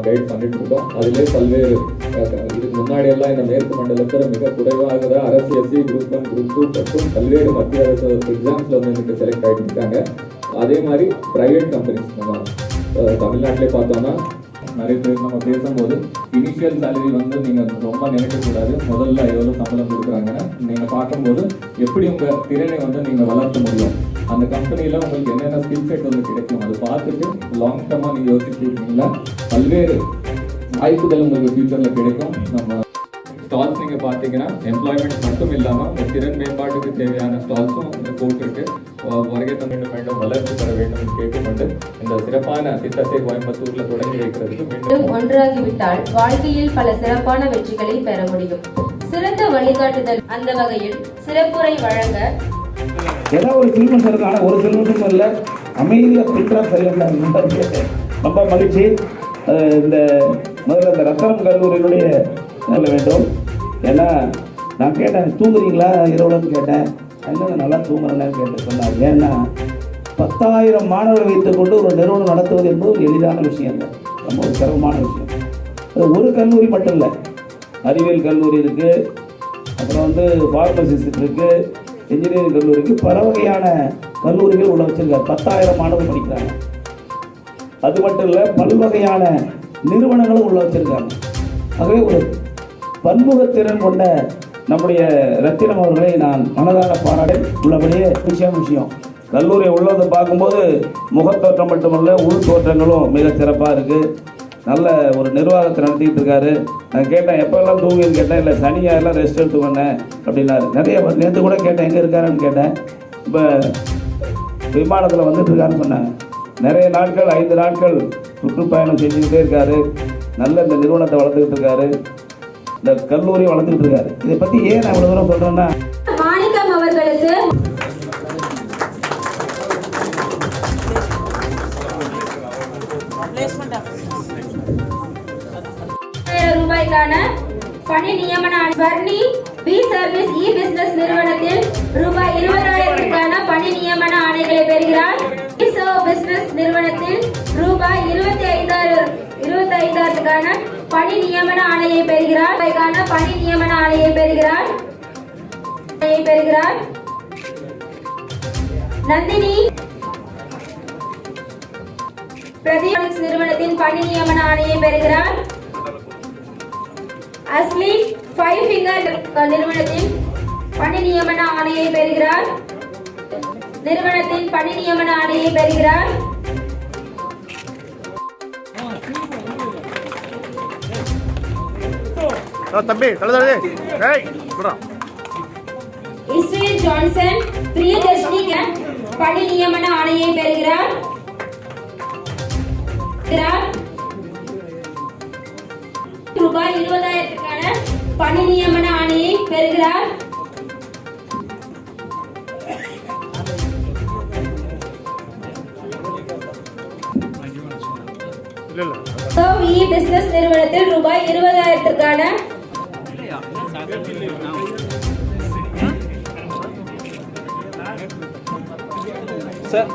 அதிலே பல்வேறு இதுக்கு முன்னாடி எல்லாம் இந்த மேற்கு மண்டலத்தில் மிக குறைவாக தான் அரசு SC group one group two மற்றும் பல்வேறு மத்திய அரசு எக்ஸாம்ஸில் வந்து எனக்கு செலக்ட் ஆகிட்டு இருக்காங்க. அதே மாதிரி ப்ரைவேட் கம்பெனிஸ் நம்ம தமிழ்நாட்டிலே பார்த்தோம்னா நிறைய பேர் நம்ம பேசும்போது இனிஷியல் சேலரி வந்து நீங்கள் ரொம்ப நினைக்கக்கூடாது முதல்ல எவ்வளோ சம்பளம் கொடுக்குறாங்கன்னு நீங்கள் பார்க்கும்போது எப்படி உங்கள் திறனை வந்து நீங்கள் வளர்த்த முடியும்? அந்த கம்பெனியில் உங்களுக்கு என்னென்ன ஸ்கில் செட் வந்து கிடைக்கும்? அதை பார்த்துட்டு லாங் டேர்மாக நீங்கள் யோசிச்சு இருக்கீங்களா? பல்வேறு வாய்ப்புகள் உங்களுக்கு ஃபியூச்சரில் கிடைக்கும். நம்ம ஸ்டால்ஸ் நீங்கள் பார்த்தீங்கன்னா எம்ப்ளாய்மெண்ட் மட்டும் இல்லாமல் உங்க திறன் மேம்பாட்டுக்கு தேவையான ஸ்டால்ஸும் போட்டிருக்கு வ- வருகை தமிழ் வேண்டும் வளர்ச்சி பெற வேண்டும் என்று கேட்டுக்கொண்டு இந்த சிறப்பான திட்டத்தை கோயம்புத்தூர்ல தொடங்கி வைக்கிறதுக்கு மீண்டும் ஒன்றாகிவிட்டால் வாழ்க்கையில் பல சிறப்பான வெற்றிகளை பெற முடியும். சிறந்த வழிகாட்டுதல் அந்த வகையில் சிறப்புரை வழங்க ஏதோ ஒரு சில்மஸ் இருக்கு ஆனால் ஒரு சில்மஸும் இல்லை அமைதியில் பில்டராக சரியாக ரொம்ப மகிழ்ச்சி. இந்த முதல்ல இந்த ரத்தனம் கல்லூரியினுடைய நல்ல வேண்டும். ஏன்னா நான் கேட்டேன் தூங்குறீங்களா? இரவுலன்னு கேட்டேன். என்ன நல்லா தூங்குறேன்னு கேட்டு சொன்னார் ஏன்னா பத்தாயிரம் மாணவர்கள் வைத்துக்கொண்டு ஒரு நிறுவனம் நடத்துவது என்பது ஒரு எளிதான விஷயம் இல்லை. ரொம்ப ஒரு சிரமமான விஷயம். அது ஒரு கல்லூரி மட்டும் இல்லை. அறிவியல் கல்லூரி இருக்குது அப்புறம் வந்து ஃபார்மசிஸ்ட் இருக்குது இன்ஜினியரிங் கல்லூரிக்கு பல வகையான கல்லூரிகள் உள்ள வச்சிருக்காரு பத்தாயிரம் மாணவர் படிக்கிறாங்க. அது மட்டும் இல்லை பல்வகையான நிறுவனங்களும் உள்ள வச்சிருக்காங்க. ஆகவே ஒரு பன்முகத்திறன் கொண்ட நம்முடைய ரத்தினம் அவர்களை நான் மனதார பாராட உள்ளபடியே விஷயம் விஷயம். கல்லூரியை உள்ளதை பார்க்கும்போது முகத்தோற்றம் மட்டுமல்ல உள் தோற்றங்களும் மிக சிறப்பாக இருக்குது நல்ல ஒரு நிர்வாகத்தை நடத்திக்கிட்டு இருக்காரு. நான் கேட்டேன் எப்போல்லாம் தூங்குன்னு கேட்டேன். இல்லை சனியாரெல்லாம் ரெஸ்ட் எடுத்து வந்தேன் அப்படின்னாரு. நிறைய நேற்று கூட கேட்டேன் எங்கே இருக்காருன்னு கேட்டேன். இப்போ விமானத்தில் வந்துட்டு இருக்காருன்னு சொன்னாங்க. நிறைய நாட்கள் ஐந்து நாட்கள் சுற்றுப்பயணம் செஞ்சுக்கிட்டே இருக்காரு. நல்ல இந்த நிறுவனத்தை வளர்த்துக்கிட்டு இருக்காரு. இந்த கல்லூரியை வளர்த்துக்கிட்டு இருக்காரு. இதை பற்றி ஏன் நான் இவ்வளோ தூரம் சொல்கிறேன்னா ரூபாய்க்கான பணி நியமன ஆணை. Varni B service E business நிறுவனத்தில் ரூபாய் இருபதாயிரத்துக்கான பணி நியமன ஆணைகளை பெறுகிறார். இசோ பிசினஸ் நிறுவனத்தில் ரூபாய் இருபத்தி ஐந்தாயிரம் இருபத்தி ஐந்தாயிரத்துக்கான பணி நியமன ஆணையை பெறுகிறார். ரூபாய்க்கான பணி நியமன ஆணையை பெறுகிறார். பெறுகிறார். நந்தினி பிரதீப் நிறுவனத்தின் பணி நியமன ஆணையை பெறுகிறார். அஸ்லி ஃபைவ் ஃபிங்கர் நிறுவனத்தின் பணி நியமன ஆணையை பெறுகிறார். நிறுவனத்தின் பணி நியமன ஆணையை பெறுகிறார். தம்பி தலை ஏய் சொல்றா இஸ்ரேல் ஜான்சன் பிரியதர்ஷினி பணி நியமன ஆணையை பெறுகிறார் பெறுகிறார். ரூபாய் இருபதாயிரத்துக்கான பணி நியமன ஆணையை பெறுகிறார். பிசினஸ் நிறுவனத்தில் ரூபாய் இருபதாயிரத்திற்கான சார்